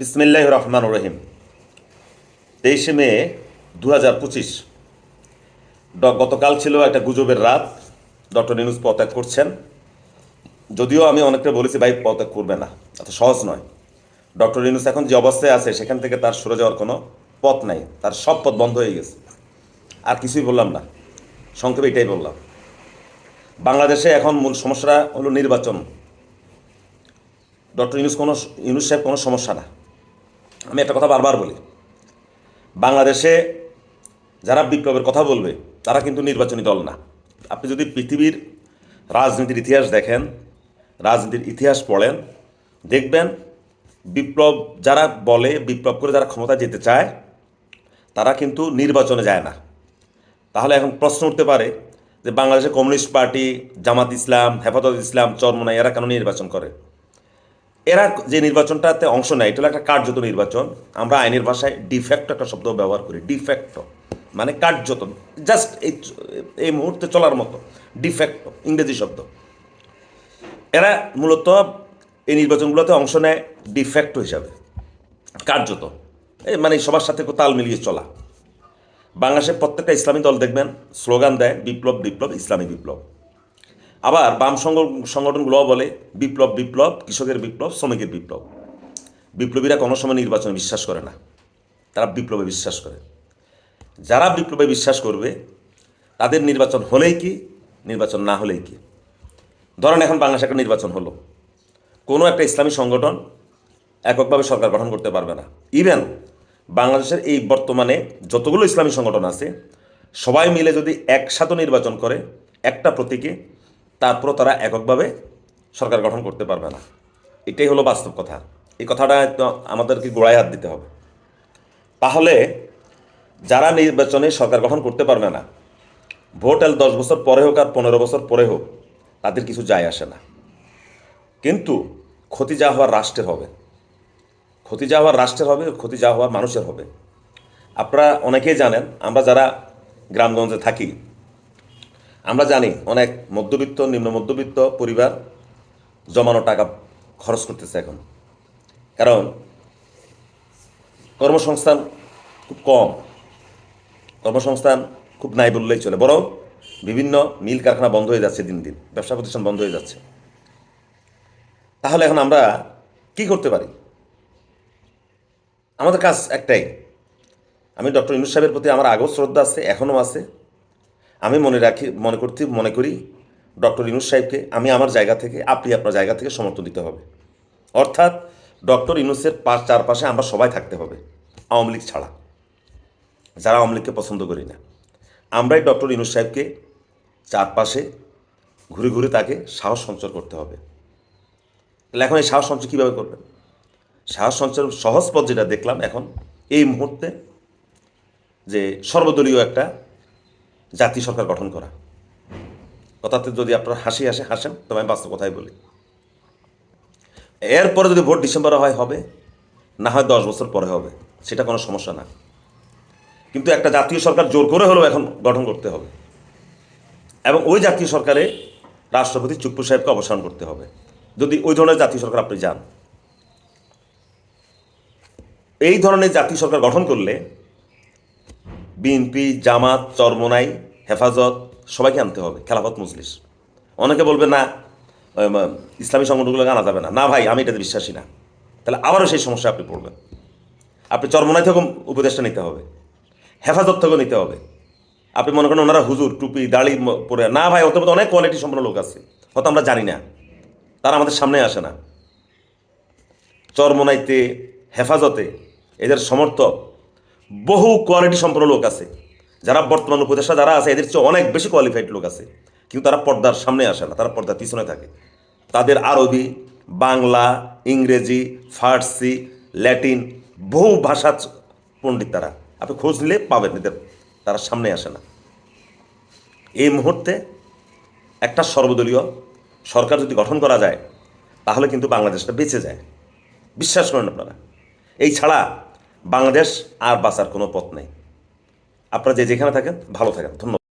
বিসমিল্লাহ রহমান রহিম। তেইশে মে দু হাজার পঁচিশ গতকাল ছিল একটা গুজবের রাত। ডক্টর নিউজ পদত্যাগ করছেন। যদিও আমি অনেকটা বলেছি, ভাই, পদত্যাগ করবে না, এত সহজ নয়। ডক্টর ইনুস এখন যে অবস্থায় আছে, সেখান থেকে তার সরে যাওয়ার কোনো পথ নাই। তার সব পথ বন্ধ হয়ে গেছে। আর কিছুই বললাম না। সংক্ষেপে এটাই বললাম। বাংলাদেশে এখন মূল সমস্যাটা হলো নির্বাচন। ডক্টর ইউনুস কোনো, ইউনুস সাহেব কোনো সমস্যা না। আমি একটা কথা বারবার বলি। বাংলাদেশে যারা বিপ্লবের কথা বলবে, তারা কিন্তু নির্বাচনী দল না। আপনি যদি পৃথিবীর রাজনীতির ইতিহাস দেখেন, রাজনীতির ইতিহাস পড়েন, দেখবেন বিপ্লব যারা বলে, বিপ্লব করে যারা ক্ষমতা যেতে চায়, তারা কিন্তু নির্বাচনে যায় না। তাহলে এখন প্রশ্ন উঠতে পারে যে বাংলাদেশে কমিউনিস্ট পার্টি, জামাত ইসলাম, হেফাজত ইসলাম, চরমনাই, এরা কেন নির্বাচন করে? এরা যে নির্বাচনটাতে অংশ নেয়, এটা একটা কার্যত নির্বাচন। আমরা আইনের ভাষায় ডিফেক্ট একটা শব্দ ব্যবহার করি ডিফেক্ট মানে কার্যত জাস্ট এই এই মুহূর্তে চলার মতো ডিফেক্ট ইংরেজি শব্দ। এরা মূলত এই নির্বাচনগুলোতে অংশ নেয় ডিফেক্ট হিসাবে, কার্যত। মানে সবার সাথে তাল মিলিয়ে চলা। বাংলাদেশের প্রত্যেকটা ইসলামী দল দেখবেন, স্লোগান দেয়, বিপ্লব বিপ্লব, ইসলামী বিপ্লব। আবার বাম সংগ- সংগঠনগুলোও বলে বিপ্লব বিপ্লব, কৃষকের বিপ্লব, শ্রমিকের বিপ্লব। বিপ্লবীরা কোনো সময় নির্বাচনে বিশ্বাস করে না। তারা বিপ্লবে বিশ্বাস করে। যারা বিপ্লবে বিশ্বাস করবে, তাদের নির্বাচন হলেই কি, নির্বাচন না হলেই কি? ধরেন এখন বাংলাদেশে একটা নির্বাচন হলো। কোনো একটা ইসলামী সংগঠন এককভাবে সরকার গঠন করতে পারবে না। ইভেন বাংলাদেশের এই বর্তমানে যতগুলো ইসলামী সংগঠন আছে, সবাই মিলে যদি একসাথে নির্বাচন করে, একটা প্রতীকে তারপরও তারা এককভাবে সরকার গঠন করতে পারবে না। এটাই হলো বাস্তব কথা। এই কথাটা আমাদেরকে গোড়ায় হাত দিতে হবে। তাহলে যারা নির্বাচনে সরকার গঠন করতে পারবে না, ভোট এল দশ বছর পরে হোক আর পনেরো বছর পরে হোক, তাদের কিছু যায় আসে না। কিন্তু ক্ষতি যা হওয়ার রাষ্ট্রের হবে। ক্ষতি যা হওয়ার রাষ্ট্রের হবে, ক্ষতি যা হওয়ার মানুষের হবে। আপনারা অনেকেই জানেন, আমরা যারা গ্রামগঞ্জে থাকি আমরা জানি অনেক মধ্যবিত্ত, নিম্ন মধ্যবিত্ত পরিবার জমানো টাকা খরচ করতেছে এখন। কারণ কর্মসংস্থান খুব কম। কর্মসংস্থান খুব নাই বললেই চলে। বরং বিভিন্ন মিল কারখানা বন্ধ হয়ে যাচ্ছে দিন দিন। ব্যবসা প্রতিষ্ঠান বন্ধ হয়ে যাচ্ছে। তাহলে এখন আমরা কি করতে পারি? আমাদের কাজ একটাই। আমি ডক্টর ইনুস সাহেবের প্রতি আমার আগেও শ্রদ্ধা আছে, এখনও আছে। আমি মনে রাখি, মনে করতে, মনে করি ডক্টর ইনুস সাহেবকে আমি আমার জায়গা থেকে, আপনি আপনার জায়গা থেকে সমর্থন দিতে হবে। অর্থাৎ ডক্টর ইনুসের পাশ, চারপাশে আমরা সবাই থাকতে হবে, আওয়ামী লীগ ছাড়া। যারা আওয়ামী লীগকে পছন্দ করি না। আমরাই ডক্টর ইনুস সাহেবকে চারপাশে ঘুরে ঘুরে তাকে সাহস সঞ্চয় করতে হবে। তাহলে এখন এই সাহস সঞ্চয় কীভাবে করবেন? সাহস সঞ্চয় সহজ পথ যেটা দেখলাম এখন, এই মুহূর্তে যে সর্বদলীয় একটা জাতীয় সরকার গঠন করা। কথাতে যদি আপনার হাসি আসে, হাসেন, তবে আমি বাস্তব কথাই বলি। এরপরে যদি ভোট ডিসেম্বরে হয়, হবে। না হয় দশ বছর পরে হবে, সেটা কোনো সমস্যা না। কিন্তু একটা জাতীয় সরকার জোর করে হলেও এখন গঠন করতে হবে। এবং ওই জাতীয় সরকারে রাষ্ট্রপতি চুপ্পু সাহেবকে অবসান করতে হবে। যদি ওই ধরনের জাতীয় সরকার আপনি যান। এই ধরনের জাতীয় সরকার গঠন করলে বিএনপি, জামাত, চরমোনাই, হেফাজত, সবাইকে আনতে হবে, খেলাফত মজলিস। অনেকে বলবে, না ইসলামী সংগঠনগুলোকে আনা যাবে না। না ভাই, আমি এটাতে বিশ্বাসী না। তাহলে আবারও সেই সমস্যা আপনি পড়বেন। আপনি চরমোনাই থেকেও উপদেশটা নিতে হবে, হেফাজত থেকেও নিতে হবে। আপনি মনে করেন ওনারা হুজুর, টুপি, দাড়ি পরে, না ভাই ওদের মধ্যে অনেক কোয়ালিটি সম্পন্ন লোক আছে হয়তো আমরা জানি না, তারা আমাদের সামনে আসে না। চরমোনাইতে, হেফাজতে, এদের সমর্থক বহু কোয়ালিটি সম্পন্ন লোক আছে। যারা বর্তমান উপদেষ্টা যারা আছে, এদের চেয়ে অনেক বেশি কোয়ালিফাইড লোক আছে। কিন্তু তারা পর্দার সামনে আসে না, তারা পর্দার পিছনে থাকে। তাদের আরবি, বাংলা, ইংরেজি, ফার্সি, ল্যাটিন বহু ভাষা পণ্ডিত তারা। আপনি খোঁজ নিলে পাবেন, এদের তারা সামনে আসে না। এই মুহূর্তে একটা সর্বদলীয় সরকার যদি গঠন করা যায়, তাহলে কিন্তু বাংলাদেশটা বেঁচে যায়। বিশ্বাস করেন আপনারা। এই ছাড়া বাংলাদেশ আর বাঁচার কোনো পথ নেই। আপনারা যে যেখানে থাকেন ভালো থাকেন। ধন্যবাদ।